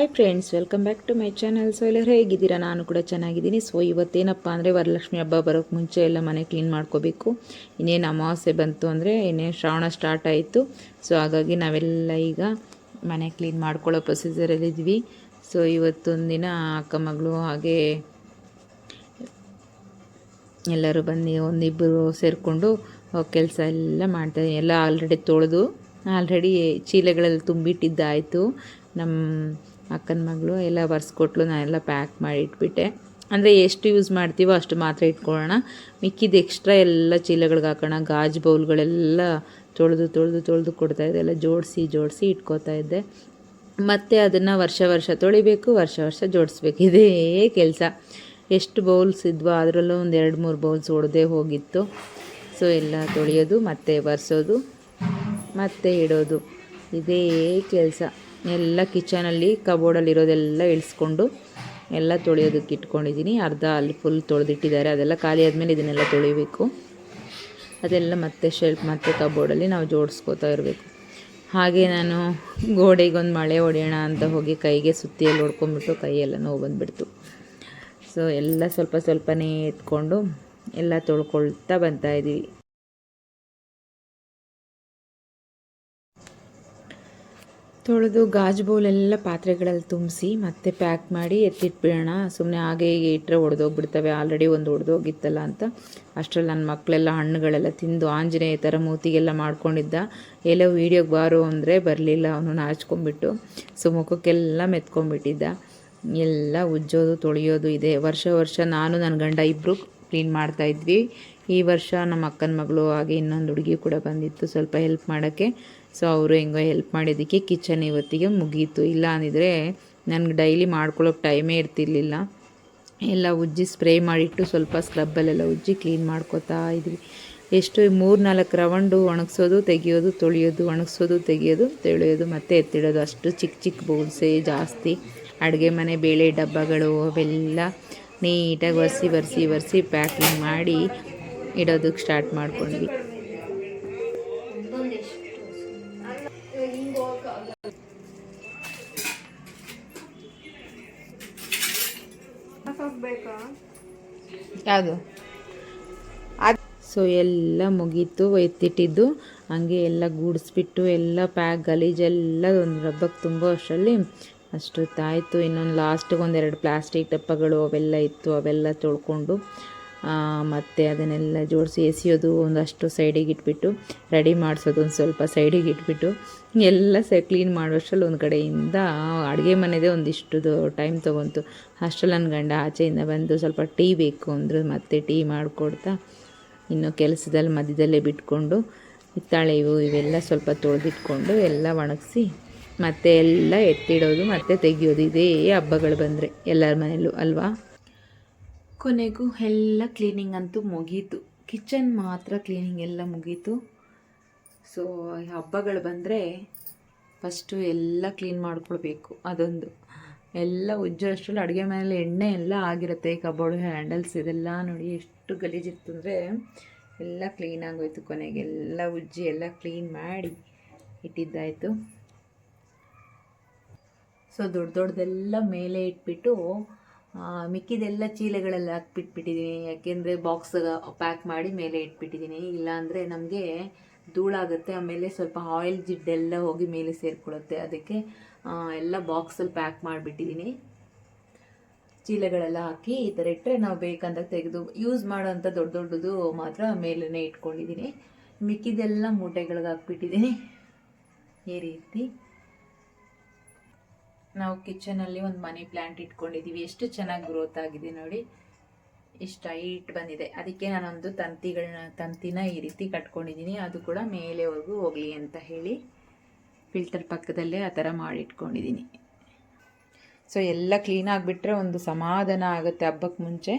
Hi friends welcome back to my channel so ಎಲ್ಲರೂ ಹೇಗಿದ್ದೀರಾ? ನಾನು ಕೂಡ ಚೆನ್ನಾಗಿದ್ದೀನಿ. ಸೊ ಇವತ್ತೇನಪ್ಪ ಅಂದರೆ ವರಲಕ್ಷ್ಮಿ ಹಬ್ಬ ಬರೋಕ್ಕೆ ಮುಂಚೆ ಎಲ್ಲ ಮನೆ ಕ್ಲೀನ್ ಮಾಡ್ಕೋಬೇಕು. ಇನ್ನೇನು ಅಮಾವಾಸ್ಯೆ ಬಂತು ಅಂದರೆ ಇನ್ನೇನು ಶ್ರಾವಣ ಸ್ಟಾರ್ಟ್ ಆಯಿತು. ಸೊ ಹಾಗಾಗಿ ನಾವೆಲ್ಲ ಈಗ ಮನೆ ಕ್ಲೀನ್ ಮಾಡ್ಕೊಳ್ಳೋ ಪ್ರೊಸೀಜರಲ್ಲಿದ್ವಿ ಸೊ ಇವತ್ತೊಂದಿನ ಅಕ್ಕ ಮಗಳು ಹಾಗೆ ಎಲ್ಲರೂ ಬಂದು ಒಂದಿಬ್ಬರು ಸೇರಿಕೊಂಡು ಕೆಲಸ ಎಲ್ಲ ಮಾಡ್ತಾಯಿದ್ದೀನಿ ಎಲ್ಲ ಆಲ್ರೆಡಿ ತೊಳೆದು ಆಲ್ರೆಡಿ ಚೀಲಗಳಲ್ಲಿ ತುಂಬಿಟ್ಟಿದ್ದಾಯಿತು. ನಮ್ಮ ಅಕ್ಕನ ಮಗಳು ಎಲ್ಲ ಬರ್ಸ್ಕೊಟ್ಲು ನಾನೆಲ್ಲ ಪ್ಯಾಕ್ ಮಾಡಿ ಇಟ್ಬಿಟ್ಟೆ ಅಂದರೆ ಎಷ್ಟು ಯೂಸ್ ಮಾಡ್ತೀವೋ ಅಷ್ಟು ಮಾತ್ರ ಇಟ್ಕೊಳ್ಳೋಣ. ಮಿಕ್ಕಿದ ಎಕ್ಸ್ಟ್ರಾ ಎಲ್ಲ ಚೀಲಗಳಿಗೆ ಹಾಕೋಣ, ಗಾಜು ಬೌಲ್ಗಳೆಲ್ಲ ತೊಳೆದು ತೊಳೆದು ತೊಳೆದು ಕೊಡ್ತಾಯಿದ್ದೆ ಎಲ್ಲ ಜೋಡಿಸಿ ಜೋಡಿಸಿ ಇಟ್ಕೋತಾ ಇದ್ದೆ. ಮತ್ತು ಅದನ್ನು ವರ್ಷ ವರ್ಷ ತೊಳಿಬೇಕು, ವರ್ಷ ವರ್ಷ ಜೋಡಿಸ್ಬೇಕು. ಇದೇ ಕೆಲಸ. ಎಷ್ಟು ಬೌಲ್ಸ್ ಇದ್ವೋ ಅದರಲ್ಲೂ ಒಂದು ಎರಡು, ಮೂರು ಬೌಲ್ಸ್ ಒಡೆದೇ ಹೋಗಿತ್ತು. ಸೊ ಎಲ್ಲ ತೊಳೆಯೋದು, ಮತ್ತು ಬರ್ಸೋದು ಮತ್ತು ಇಡೋದು. ಇದೇ ಕೆಲಸ. ಎಲ್ಲ ಕಿಚನಲ್ಲಿ ಕಬೋರ್ಡಲ್ಲಿರೋದೆಲ್ಲ ಇಳಿಸ್ಕೊಂಡು ಎಲ್ಲ ತೊಳೆಯೋದಕ್ಕೆ ಇಟ್ಕೊಂಡಿದ್ದೀನಿ. ಅರ್ಧ ಅಲ್ಲಿ ಫುಲ್ ತೊಳೆದಿಟ್ಟಿದ್ದಾರೆ. ಅದೆಲ್ಲ ಖಾಲಿ ಆದಮೇಲೆ ಇದನ್ನೆಲ್ಲ ತೊಳಿಬೇಕು. ಅದೆಲ್ಲ ಮತ್ತೆ ಶೆಲ್ಫ್ ಮತ್ತು ಕಬೋರ್ಡಲ್ಲಿ ನಾವು ಜೋಡಿಸ್ಕೋತಾ ಇರಬೇಕು. ಹಾಗೆ ನಾನು ಗೋಡೆಗೊಂದು ಮಳೆ ಹೊಡೆಯೋಣ ಅಂತ ಹೋಗಿ ಕೈಗೆ ಸುತ್ತಿಯಲ್ಲಿ ಹೊಡ್ಕೊಂಬಿಟ್ಟು ಕೈಯೆಲ್ಲ ನೋವು ಬಂದುಬಿಡ್ತು. ಸೊ ಎಲ್ಲ ಸ್ವಲ್ಪ ಸ್ವಲ್ಪನೇ ಎತ್ಕೊಂಡು ಎಲ್ಲ ತೊಳ್ಕೊಳ್ತಾ ಬರ್ತಾ ತೊಳೆದು ಗಾಜು ಬೌಲೆಲ್ಲ ಪಾತ್ರೆಗಳಲ್ಲಿ ತುಂಬಿಸಿ ಮತ್ತೆ ಪ್ಯಾಕ್ ಮಾಡಿ ಎತ್ತಿಟ್ಬಿಡೋಣ. ಸುಮ್ಮನೆ ಹಾಗೆ ಹೀಗೆ ಇಟ್ಟರೆ ಒಡೆದೋಗ್ಬಿಡ್ತವೆ. ಆಲ್ರೆಡಿ ಒಂದು ಒಡೆದೋಗಿತ್ತಲ್ಲ ಅಂತ. ಅಷ್ಟರಲ್ಲಿ ನನ್ನ ಮಕ್ಕಳೆಲ್ಲ ಹಣ್ಣುಗಳೆಲ್ಲ ತಿಂದು ಆಂಜನೇಯ ಥರ ಮೂತಿಗೆಲ್ಲ ಮಾಡ್ಕೊಂಡಿದ್ದ. ಎಲ್ಲೋ ವೀಡಿಯೋಗೆ ಬಾರೋ ಅಂದರೆ ಬರಲಿಲ್ಲ. ಅವನು ನಾಚ್ಕೊಂಡ್ಬಿಟ್ಟು ಸೊ ಮುಖಕ್ಕೆಲ್ಲ ಮೆತ್ಕೊಂಡ್ಬಿಟ್ಟಿದ್ದ. ಎಲ್ಲ ಉಜ್ಜೋದು, ತೊಳೆಯೋದು ಇದೆ. ವರ್ಷ ವರ್ಷ ನಾನು, ನನ್ನ ಗಂಡ ಇಬ್ಬರು ಕ್ಲೀನ್ ಮಾಡ್ತಾಯಿದ್ವಿ ಈ ವರ್ಷ ನಮ್ಮ ಅಕ್ಕನ ಮಗಳು ಹಾಗೆ ಇನ್ನೊಂದು ಹುಡುಗಿ ಕೂಡ ಬಂದಿತ್ತು ಸ್ವಲ್ಪ ಹೆಲ್ಪ್ ಮಾಡೋಕ್ಕೆ. ಸೊ ಅವರು ಹೆಂಗೋ ಹೆಲ್ಪ್ ಮಾಡಿದ್ದಕ್ಕೆ ಕಿಚನ್ ಇವತ್ತಿಗೆ ಮುಗೀತು. ಇಲ್ಲ ಅಂದಿದ್ರೆ ನನಗೆ ಡೈಲಿ ಮಾಡ್ಕೊಳ್ಳೋಕೆ ಟೈಮೇ ಇರ್ತಿರ್ಲಿಲ್ಲ. ಎಲ್ಲ ಉಜ್ಜಿ ಸ್ಪ್ರೇ ಮಾಡಿಟ್ಟು ಸ್ವಲ್ಪ ಸ್ಕ್ರಬ್ಬಲ್ಲೆಲ್ಲ ಉಜ್ಜಿ ಕ್ಲೀನ್ ಮಾಡ್ಕೋತಾ ಇದ್ವಿ. ಎಷ್ಟು ಮೂರು ನಾಲ್ಕು ರವಂಡು ಒಣಗಿಸೋದು, ತೆಗಿಯೋದು, ತೊಳೆಯೋದು, ಒಣಗಿಸೋದು, ತೆಗಿಯೋದು, ತೊಳೆಯೋದು, ಮತ್ತು ಎತ್ತಿಡೋದು. ಅಷ್ಟು ಚಿಕ್ಕ ಚಿಕ್ಕ ಬೌಲ್ಸೇ ಜಾಸ್ತಿ. ಅಡುಗೆ ಮನೆ, ಬೇಳೆ ಡಬ್ಬಗಳು ಅವೆಲ್ಲ ನೀಟಾಗಿ ಒರೆಸಿ ಒರೆಸಿ ಒರೆಸಿ ಪ್ಯಾಕಿಂಗ್ ಮಾಡಿ ಇಡೋದಕ್ಕೆ ಸ್ಟಾರ್ಟ್ ಮಾಡ್ಕೊಂಡ್ವಿ. ಯಾವುದು? ಸೊ ಎಲ್ಲ ಮುಗೀತು ಎತ್ತಿಟ್ಟಿದ್ದು ಹಂಗೆ ಎಲ್ಲ ಗೂಡಿಸ್ಬಿಟ್ಟು, ಎಲ್ಲ ಪ್ಯಾಕ್ ಗಲೀಜೆಲ್ಲ ಒಂದು ರಬ್ಬಕ್ಕೆ ತುಂಬೋ ಅಷ್ಟರಲ್ಲಿ ಅಷ್ಟೊತ್ತಾಯಿತು. ಇನ್ನೊಂದು ಲಾಸ್ಟಿಗೆ ಒಂದೆರಡು ಪ್ಲಾಸ್ಟಿಕ್ ಡಬ್ಬಗಳು ಅವೆಲ್ಲ ಇತ್ತು, ಅವೆಲ್ಲ ತೊಳ್ಕೊಂಡು ಮತ್ತು ಅದನ್ನೆಲ್ಲ ಜೋಡಿಸಿ ಎಸೆಯೋದು ಒಂದಷ್ಟು ಸೈಡಿಗೆ ಇಟ್ಬಿಟ್ಟು ರೆಡಿ ಮಾಡಿಸೋದು ಒಂದು ಸ್ವಲ್ಪ ಸೈಡಿಗೆ ಇಟ್ಬಿಟ್ಟು, ಎಲ್ಲ ಸ ಕ್ಲೀನ್ ಮಾಡುವಷ್ಟರಲ್ಲಿ ಒಂದು ಕಡೆಯಿಂದ ಅಡುಗೆ ಮನೆದೇ ಒಂದಿಷ್ಟು ಟೈಮ್ ತೊಗೊಂತು. ಅಷ್ಟರಲ್ಲಿ ನನ್ನ ಗಂಡ ಆಚೆಯಿಂದ ಬಂದು ಸ್ವಲ್ಪ ಟೀ ಬೇಕು ಅಂದರು, ಮತ್ತೆ ಟೀ ಮಾಡಿಕೊಡ್ತಾ, ಇನ್ನು ಕೆಲಸದಲ್ಲಿ ಮಧ್ಯದಲ್ಲೇ ಬಿಟ್ಕೊಂಡು ಹಿತ್ತಾಳೆ ಇವು ಇವೆಲ್ಲ ಸ್ವಲ್ಪ ತೊಳೆದಿಟ್ಕೊಂಡು ಎಲ್ಲ ಒಣಗಿಸಿ ಮತ್ತೆ ಎಲ್ಲ ಎತ್ತಿಡೋದು, ಮತ್ತೆ ತೆಗಿಯೋದು. ಇದೇ ಹಬ್ಬಗಳು ಬಂದರೆ ಎಲ್ಲರ ಮನೆಯಲ್ಲೂ, ಅಲ್ವಾ? ಕೊನೆಗೂ ಎಲ್ಲ ಕ್ಲೀನಿಂಗ್ ಅಂತೂ ಮುಗೀತು. ಕಿಚನ್ ಮಾತ್ರ ಕ್ಲೀನಿಂಗ್ ಎಲ್ಲ ಮುಗೀತು. ಸೊ ಹಬ್ಬಗಳು ಬಂದರೆ ಫಸ್ಟು ಎಲ್ಲ ಕ್ಲೀನ್ ಮಾಡ್ಕೊಳ್ಬೇಕು ಅದೊಂದು. ಎಲ್ಲ ಉಜ್ಜೋ ಅಷ್ಟರಲ್ಲಿ ಅಡುಗೆ ಮನೇಲಿ ಎಣ್ಣೆ ಎಲ್ಲ ಆಗಿರುತ್ತೆ ಕಬೋರ್ಡ್ ಹ್ಯಾಂಡಲ್ಸ್ ಇದೆಲ್ಲ ನೋಡಿ ಎಷ್ಟು ಗಲೀಜಿತ್ತು ಅಂದರೆ ಎಲ್ಲ ಕ್ಲೀನ್ ಆಗೋಯ್ತು ಕೊನೆಗೆ. ಎಲ್ಲ ಉಜ್ಜಿ ಎಲ್ಲ ಕ್ಲೀನ್ ಮಾಡಿ ಇಟ್ಟಿದ್ದಾಯಿತು. ಸೊ ದೊಡ್ಡ ದೊಡ್ಡದೆಲ್ಲ ಮೇಲೆ ಇಟ್ಬಿಟ್ಟು ಮಿಕ್ಕಿದೆಲ್ಲ ಚೀಲಗಳಲ್ಲಿ ಹಾಕ್ಬಿಟ್ಬಿಟ್ಟಿದ್ದೀನಿ ಯಾಕೆಂದರೆ ಬಾಕ್ಸ್ ಪ್ಯಾಕ್ ಮಾಡಿ ಮೇಲೆ ಇಟ್ಬಿಟ್ಟಿದ್ದೀನಿ ಇಲ್ಲಾಂದರೆ ನಮಗೆ ಧೂಳಾಗುತ್ತೆ. ಆಮೇಲೆ ಸ್ವಲ್ಪ ಆಯಿಲ್ ಜಿಡ್ಡೆಲ್ಲ ಹೋಗಿ ಮೇಲೆ ಸೇರಿಕೊಳ್ಳುತ್ತೆ. ಅದಕ್ಕೆ ಎಲ್ಲ ಬಾಕ್ಸಲ್ಲಿ ಪ್ಯಾಕ್ ಮಾಡಿಬಿಟ್ಟಿದ್ದೀನಿ ಚೀಲಗಳೆಲ್ಲ ಹಾಕಿ ಈ ಥರ ಇಟ್ಟರೆ ನಾವು ಬೇಕಂದಾಗ ತೆಗೆದು ಯೂಸ್ ಮಾಡೋಂಥ ದೊಡ್ಡ ದೊಡ್ಡದು ಮಾತ್ರ ಮೇಲೇ ಇಟ್ಕೊಂಡಿದ್ದೀನಿ ಮಿಕ್ಕಿದೆಲ್ಲ ಮೂಟೆಗಳಿಗೆ ಹಾಕ್ಬಿಟ್ಟಿದ್ದೀನಿ ಈ ರೀತಿ. ನಾವು ಕಿಚನಲ್ಲಿ ಒಂದು ಮನಿ ಪ್ಲ್ಯಾಂಟ್ ಇಟ್ಕೊಂಡಿದ್ದೀವಿ ಎಷ್ಟು ಚೆನ್ನಾಗಿ ಗ್ರೋತ್ ಆಗಿದೆ ನೋಡಿ. ಇಷ್ಟು ಹೈಟ್ ಬಂದಿದೆ. ಅದಕ್ಕೆ ನಾನೊಂದು ತಂತಿಗಳನ್ನ, ತಂತಿನ ಈ ರೀತಿ ಕಟ್ಕೊಂಡಿದ್ದೀನಿ. ಅದು ಕೂಡ ಮೇಲೆವರೆಗೂ ಹೋಗಲಿ ಅಂತ ಹೇಳಿ ಫಿಲ್ಟರ್ ಪಕ್ಕದಲ್ಲೇ ಆ ಥರ ಮಾಡಿಟ್ಕೊಂಡಿದ್ದೀನಿ. ಸೊ ಎಲ್ಲ ಕ್ಲೀನ್ ಆಗಿಬಿಟ್ರೆ ಒಂದು ಸಮಾಧಾನ ಆಗುತ್ತೆ ಹಬ್ಬಕ್ಕೆ ಮುಂಚೆ.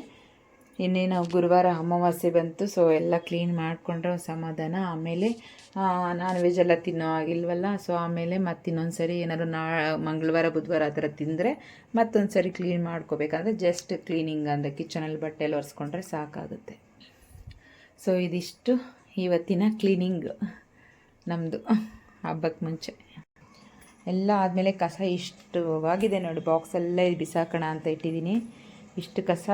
ಇನ್ನೇನು ಗುರುವಾರ ಅಮಾವಾಸ್ಯೆ ಬಂತು ಸೊ ಎಲ್ಲ ಕ್ಲೀನ್ ಮಾಡಿಕೊಂಡ್ರೆ ಸಮಾಧಾನ. ಆಮೇಲೆ ನಾನ್ ವೆಜ್ ಎಲ್ಲ ತಿನ್ನೋ ಆಗಿಲ್ವಲ್ಲ ಸೊ ಆಮೇಲೆ ಮತ್ತೆ ಇನ್ನೊಂದು ಸರಿ ಏನಾದ್ರು ನಾ, ಮಂಗಳವಾರ, ಬುಧವಾರ ಆ ಥರ ತಿಂದರೆ ಮತ್ತೊಂದು ಸರಿ ಕ್ಲೀನ್ ಮಾಡ್ಕೋಬೇಕಂದ್ರೆ ಜಸ್ಟ್ ಕ್ಲೀನಿಂಗ್ ಅಂದರೆ ಕಿಚನಲ್ಲಿ ಬಟ್ಟೆಯಲ್ಲಿ ಒರೆಸ್ಕೊಂಡ್ರೆ ಸಾಕಾಗುತ್ತೆ. ಸೊ ಇದಿಷ್ಟು ಇವತ್ತಿನ ಕ್ಲೀನಿಂಗ್ ನಮ್ಮದು ಹಬ್ಬಕ್ಕೆ ಮುಂಚೆ. ಎಲ್ಲ ಆದಮೇಲೆ ಕಸ ಇಷ್ಟವಾಗಿದೆ ನೋಡಿ ಬಾಕ್ಸಲ್ಲೇ ಬಿಸಾಕೋಣ ಅಂತ ಇಟ್ಟಿದ್ದೀನಿ. ಇಷ್ಟು ಕಸ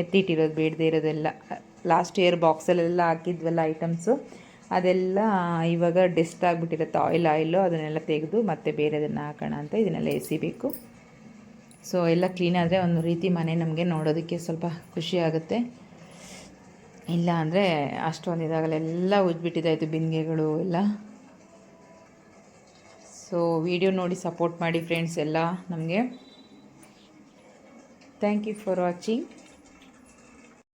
ಎತ್ತಿಟ್ಟಿರೋದು, ಬೇಡದೇ ಇರೋದೆಲ್ಲ. ಲಾಸ್ಟ್ ಇಯರ್ ಬಾಕ್ಸಲ್ಲೆಲ್ಲ ಹಾಕಿದ್ವಲ್ಲ ಐಟಮ್ಸು ಅದೆಲ್ಲ ಇವಾಗ ಡೆಸ್ಟ್ ಆಗಿಬಿಟ್ಟಿರುತ್ತೆ ಆಯಿಲ್ ಆಯಿಲು ಅದನ್ನೆಲ್ಲ ತೆಗೆದು ಮತ್ತೆ ಬೇರೆದನ್ನು ಹಾಕೋಣ ಅಂತ ಇದನ್ನೆಲ್ಲ ಎಸಿಬೇಕು. ಸೊ ಎಲ್ಲ ಕ್ಲೀನ್ ಆದರೆ ಒಂದು ರೀತಿ ಮನೆ ನಮಗೆ ನೋಡೋದಕ್ಕೆ ಸ್ವಲ್ಪ ಖುಷಿ ಆಗುತ್ತೆ. ಇಲ್ಲ ಅಂದರೆ ಅಷ್ಟೊಂದು ಇದಾಗಲ್ಲ, ಎಲ್ಲ ಉಜ್ಬಿಟ್ಟಿದ್ದಾಯಿತು ಬಿಂದಿಗೆಗಳು ಎಲ್ಲ. ಸೊ ವಿಡಿಯೋ ನೋಡಿ ಸಪೋರ್ಟ್ ಮಾಡಿ ಫ್ರೆಂಡ್ಸ್ ಎಲ್ಲ ನಮಗೆ. Thank you for watching